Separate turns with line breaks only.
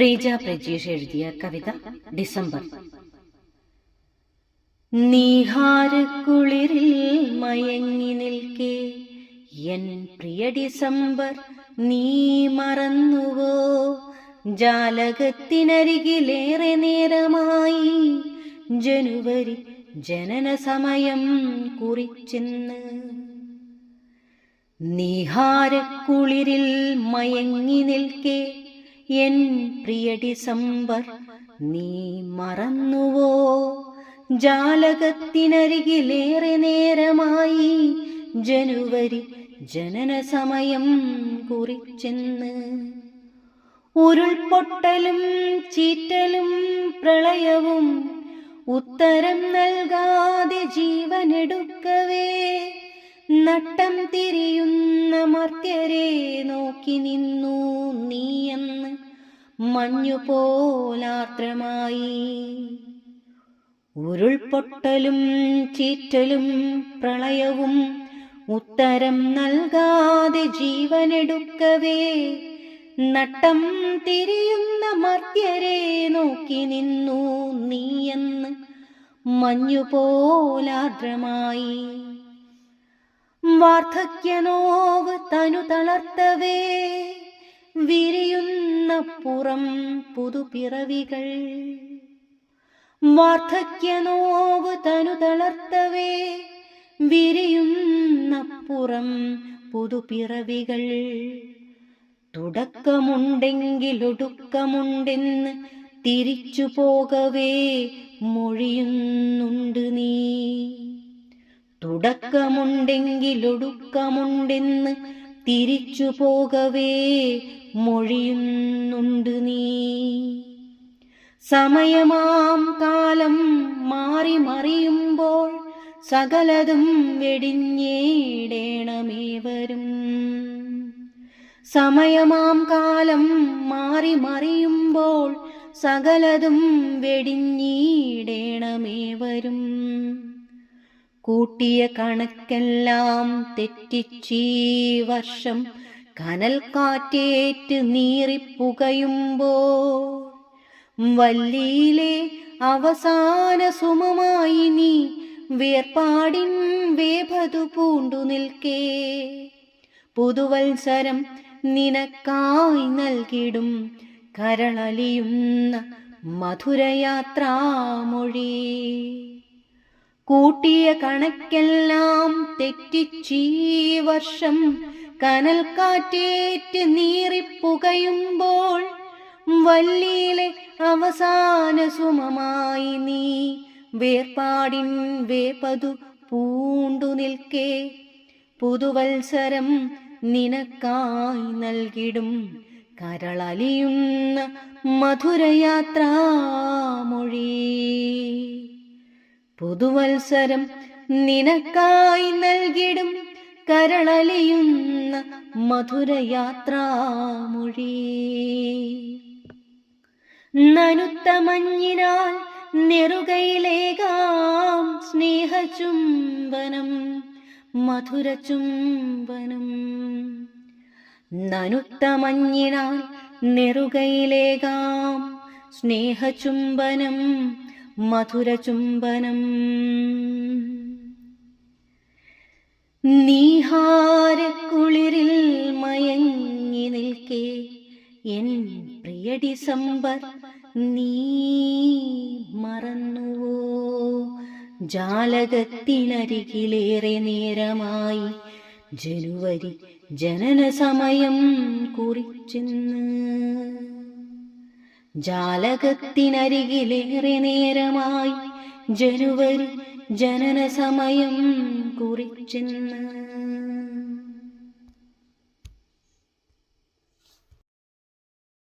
പ്രീജ പ്രജീഷ് എഴുതിയ കവിത ഡിസംബർ. നീഹാരക്കുളിരിൽ മയങ്ങി നിൽക്കേ. എൻ പ്രിയ ഡിസംബർ നീ മറന്നുവോ? ജാലകത്തിനരികിലേറെ നേരമായി. ജനുവരി ജനന സമയം കുറിച്ചെന്ന്. നീഹാരക്കുളിരിൽ മയങ്ങി നിൽക്കേ. എൻ പ്രിയ ഡിസംബർ നീ മറന്നുവോ? ജാലകത്തിനരികിലേറെ നേരമായി ജനുവരി ജനന സമയം കുറിച്ചെന്ന്. ഉരുൾപൊട്ടലും ചീറ്റലും പ്രളയവും ഉത്തരം നൽകാതെ ജീവനെടുക്കവേ. നട്ടം തിരിയുന്ന മർത്യരെ നോക്കി നിന്നു നീയെന്ന് മഞ്ഞുപോലാർദ്രമായി. ഉരുൾപൊട്ടലും ചീറ്റലും പ്രളയവും ഉത്തരം നൽകാതെ ജീവനെടുക്കവേ നട്ടം തിരിയുന്ന മർദ്യരെ നോക്കി നിന്നു നീയെന്ന് മഞ്ഞുപോലാർദ്രമായി. വാർദ്ധക്യനോവ് തനു തളർത്തവേ വിരിയുന്ന പുറം പുതുപിറവികൾ. വാർദ്ധക്യനോവ് തനു തളർത്തവേ വിരിയുന്ന പുറം പുതുപിറവികൾ. തുടക്കമുണ്ടെങ്കിലൊടുക്കമുണ്ടെന്ന് തിരിച്ചു പോകവേ മൊഴിയുന്നുണ്ട് നീ. തുടക്കമുണ്ടെങ്കിലൊടുക്കമുണ്ടെന്ന് തിരിച്ചു പോകവേ മൊഴിയുന്നുണ്ട് നീ. സമയമാം കാലം മാറി മറിയുമ്പോൾ സകലതും വെടിഞ്ഞേടേണമേ വരും സമയമാം കാലം മാറി മറിയുമ്പോൾ സകലതും വെടിഞ്ഞീടേണമേ വരും കൂട്ടിയ കണക്കെല്ലാം തെറ്റിച്ചീ വർഷം കനൽ കാറ്റേറ്റ് നീറിപ്പുകയുമ്പോ വല്ലിയിലെ അവസാന സുമമായി നീ വേർപാടിൻ വേഭതു പൂണ്ടു നിൽക്കേ. പുതുവത്സരം നിനക്കായി നൽകിടും കരളലിയുന്ന മധുരയാത്രാമൊഴി. കൂട്ടിയ കണക്കെല്ലാം തെറ്റിച്ചീ വർഷം കനൽ കാറ്റേറ്റ് നീറിപ്പുകയുമ്പോൾ വല്ലിയിലെ അവസാന സുമമായി നീ വേർപാടിൻ വേപതു പൂണ്ടു നിൽക്കേ. പുതുവത്സരം നിനക്കായി നൽകിടും കരളലിയുന്ന മധുരയാത്രാമൊഴി പുതുവത്സരം നിനക്കായി നൽകിടും കരളലിയുന്ന മധുരയാത്രാമൊഴി നനുത്ത മഞ്ഞിനാൽ നെറുകയിലേകാം സ്നേഹചുംബനം മധുരചുംബനം. നനുത്ത മഞ്ഞിനാൽ നെറുകയിലേകാം സ്നേഹചുംബനം മധുരചുംബനം. നീഹാരക്കുളിരിൽ മയങ്ങി നിൽക്കേ. എൻ പ്രിയ ഡിസംബർ നീ മറന്നുവോ? ജാലകത്തിനരികിലേറെ നേരമായി ജനുവരി ജനന സമയം കുറിച്ചെന്ന്. ജാലകത്തിനരികിലേറെ നേരമായി ജനുവരി ജനന സമയം കുറിച്ചെന്ന്.